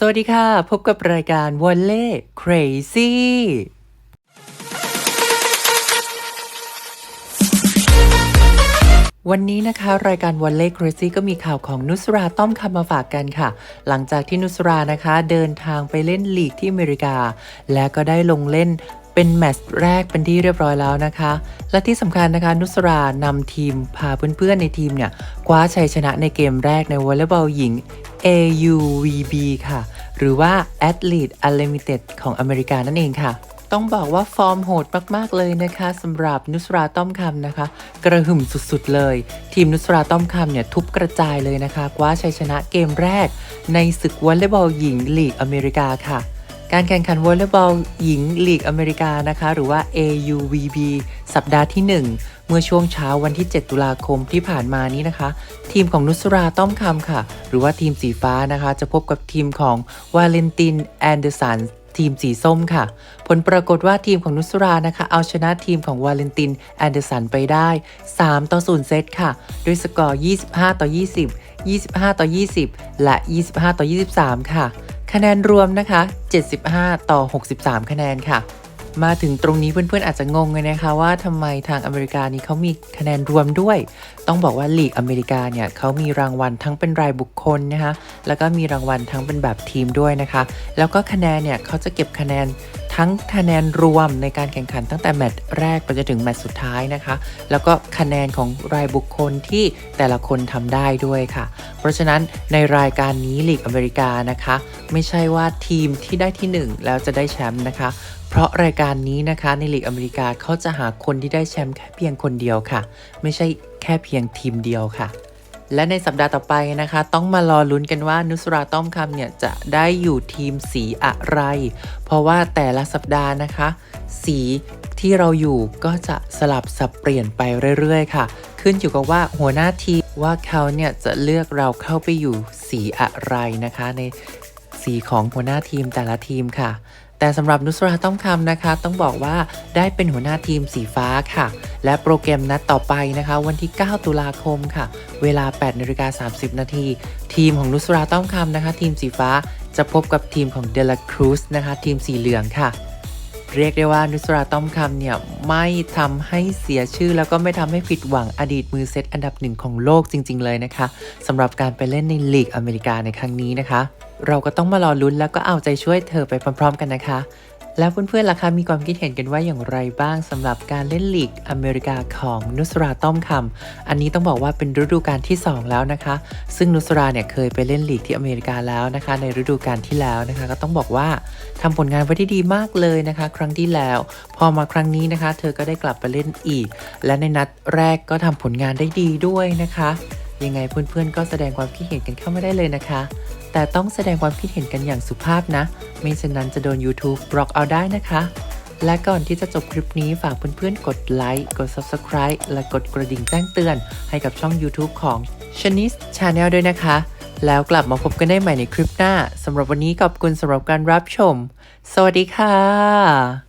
สวัสดีค่ะ พบกับรายการวอลเล่ Crazy วันนี้นะคะรายการวอลเล่ Crazy ก็มีข่าวของนุสราต้อมคำมาฝากกันค่ะ หลังจากที่นุสรานะคะเดินทางไปเล่นลีกที่อเมริกา และก็ได้ลงเล่นเป็นแมตช์แรกเป็นที่เรียบร้อยแล้วนะคะ และที่สำคัญนะคะนุสรานำทีมพาเพื่อนๆในทีมเนี่ยคว้าชัยชนะในเกมแรกในวอลเลย์บอลหญิง AUVB ค่ะ หรือว่า Athlete Unlimited ของอเมริกานั่นเองค่ะ ต้องบอกว่าฟอร์มโหดมาก ๆ เลยนะคะสำหรับนุสราต้อมคำนะคะ กระหึ่มสุด ๆ เลย ทีมนุสราต้อมคำเนี่ย ทุบกระจายเลยนะคะคว้าชัยชนะเกมแรก ในศึกวอลเลย์บอลหญิงลีกอเมริกาค่ะ การแข่งขันวอลเลย์บอลหญิงลีกอเมริกานะคะ หรือว่า AUVB สัปดาห์ที่ 1 เมื่อช่วงเช้าวันที่ 7 ตุลาคมที่ผ่านมานี้นะคะ ทีมของนุสราต้อมคำค่ะ หรือว่าทีมสีฟ้านะคะ จะพบกับทีมของวาเลนตินแอนเดอร์สันทีมสีส้มค่ะ ผลปรากฏว่าทีมของนุสรานะคะ เอาชนะทีมของวาเลนตินแอนเดอร์สันไปได้ 3 ต่อ 0 เซตค่ะ ด้วยสกอร์ 25 ต่อ 20 25 ต่อ 20 และ 25 ต่อ 23 ค่ะ คะแนนรวมนะคะ 75 ต่อ 63 คะแนนค่ะ มาถึงตรงนี้เพื่อนๆอาจจะงงเลยนะคะว่าทำไมทางอเมริกานี้เขามีคะแนนรวมด้วย ต้องบอกว่าลีกอเมริกาเนี่ยเขามีรางวัลทั้งเป็นรายบุคคลนะคะ แล้วก็มีรางวัลทั้งเป็นแบบทีมด้วยนะคะ แล้วก็คะแนนเนี่ยเขาจะเก็บคะแนน ทั้งคะแนนรวมในการแข่งขันตั้งแต่แมตช์แรกไปจนถึงแมตช์สุดท้ายนะคะ แล้วก็คะแนนของรายบุคคลที่แต่ละคนทำได้ด้วยค่ะ เพราะฉะนั้นในรายการนี้ลีกอเมริกานะคะ ไม่ใช่ว่าทีมที่ได้ที่ 1 แล้วจะได้แชมป์นะคะ เพราะรายการนี้นะคะในลีกอเมริกาเขาจะหาคนที่ได้แชมป์แค่เพียงคนเดียวค่ะ ไม่ใช่แค่เพียงทีมเดียวค่ะ และในสัปดาห์ต่อไปนะคะ ต้องมารอลุ้นกันว่านุสราต้อมคำเนี่ยจะได้อยู่ทีมสีอะไร เพราะว่าแต่ละสัปดาห์นะคะ สีที่เราอยู่ก็จะสลับสับเปลี่ยนไปเรื่อยๆ ค่ะ ขึ้นอยู่กับว่าหัวหน้าทีมว่าเขาเนี่ยจะเลือกเราเข้าไปอยู่สีอะไรนะคะ ในสีของหัวหน้าทีมแต่ละทีมค่ะ แต่สำหรับนุสราต้อมคำนะคะ ต้องบอกว่าได้เป็นหัวหน้าทีมสีฟ้าค่ะ และโปรแกรมนัดต่อไปนะคะ วันที่ 9 ตุลาคมค่ะ เวลา8นาฬิกา30 นาที ทีมของนุสราต้อมคำนะคะ ทีมสีฟ้าจะพบกับทีมของเดลครูสนะคะ ทีมสีเหลืองค่ะ เรียกได้ว่านุสราต้อมคำเนี่ย ไม่ทำให้เสียชื่อ แล้วก็ไม่ทำให้ผิดหวังอดีตมือเซตอันดับหนึ่งของโลกจริง ๆ เลยนะคะสำหรับการไปเล่นในลีกอเมริกาในครั้งนี้นะคะ เราก็ต้องมารอลุ้นแล้วก็เอาใจช่วยเธอไปพร้อม ๆ กันนะคะ แล้วเพื่อนๆล่ะคะมีความคิดเห็นกันว่าอย่างไรบ้างสำหรับการเล่นลีกอเมริกาของนุสราต้อมคำอันนี้ต้องบอกว่าเป็นฤดูกาลที่ 2 แล้วนะคะ ซึ่งนุสราเนี่ยเคยไปเล่นลีกที่อเมริกาแล้วนะคะ ในฤดูกาลที่แล้วนะคะ ก็ต้องบอกว่าทำผลงานไว้ได้ดีมากเลยนะคะ ครั้งที่แล้ว พอมาครั้งนี้นะคะ เธอก็ได้กลับไปเล่นอีก และในนัดแรกก็ทำผลงานได้ดีด้วยนะคะ ยังไงเพื่อนๆ ก็แสดงความคิดเห็นกันเข้ามาได้เลยนะคะ แต่ต้องแสดงความคิดเห็นกันอย่างสุภาพนะ ไม่เช่นนั้นจะโดน YouTube บล็อกเอาได้นะคะ และก่อนที่จะจบคลิปนี้ฝากเพื่อนๆ กดไลค์ กด Subscribe และกดกระดิ่งแจ้งเตือน ให้กับช่อง YouTube ของ c h a n i s Channel ด้วยนะคะ แล้วกลับมาพบกันได้ใหม่ในคลิปหน้าสำหรับวันนี้ขอบคุณสำหรับการรับชม สวัสดีค่ะ